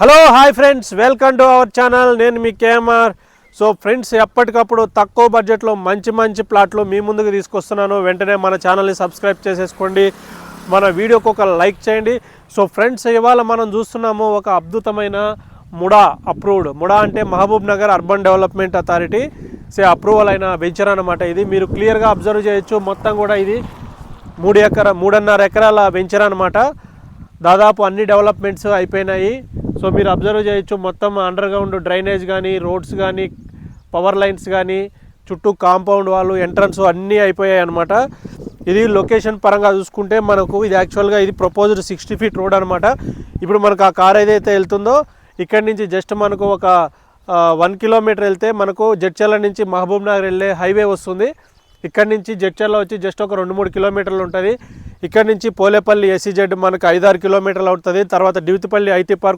Hello hi friends welcome to our channel. నేను మీ KMR. So friends ఎప్పటికప్పుడు తక్కువ బడ్జెట్లో మంచి మంచి ప్లాట్లు మీ ముందుకు తీసుకొస్తున్నాను. వెంటనే మన ఛానల్ని సబ్స్క్రైబ్ చేసేసుకోండి. మన వీడియోకి ఒక లైక్ చేయండి. సో ఫ్రెండ్స్ ఇవాళ మనం చూస్తున్నాము ఒక అద్భుతమైన ముడా అప్రూవ్డ్ ముడా అంటే Mahabub Nagar urban development authority సే అప్రూవల్ అయిన వెంచర్ అనమాట ఇది. మీరు క్లియర్గా అబ్జర్వ్ చేయొచ్చు. మొత్తం కూడా ఇది మూడు ఎకర మూడున్నర ఎకరాల వెంచర్ అనమాట దాదాపు అన్ని డెవలప్మెంట్స్ అయిపోయినాయి. సో మీరు అబ్జర్వ్ చేయొచ్చు మొత్తం అండర్ గ్రౌండ్ డ్రైనేజ్ కానీ రోడ్స్ కానీ పవర్ లైన్స్ కానీ చుట్టూ కాంపౌండ్ వాళ్ళు ఎంట్రన్స్ అన్నీ అయిపోయాయి అనమాట ఇది లొకేషన్ పరంగా చూసుకుంటే మనకు ఇది యాక్చువల్గా ఇది ప్రపోజ్డ్ సిక్స్టీ ఫీట్ రోడ్ అనమాట ఇప్పుడు మనకు ఆ కార్ ఏదైతే వెళ్తుందో ఇక్కడి నుంచి జస్ట్ మనకు ఒక వన్ కిలోమీటర్ వెళ్తే మనకు జడ్చర్ల నుంచి మహబూబ్ నగర్ వెళ్ళే హైవే వస్తుంది. ఇక్కడి నుంచి జడ్చర్ల వచ్చి జస్ట్ ఒక రెండు మూడు కిలోమీటర్లు ఉంటుంది. ఇక్కడ నుంచి పోలేపల్లి ఎస్సీజెడ్ మనకు ఐదారు కిలోమీటర్లు అవుతుంది. తర్వాత డివితిపల్లి ఐటీ పార్క్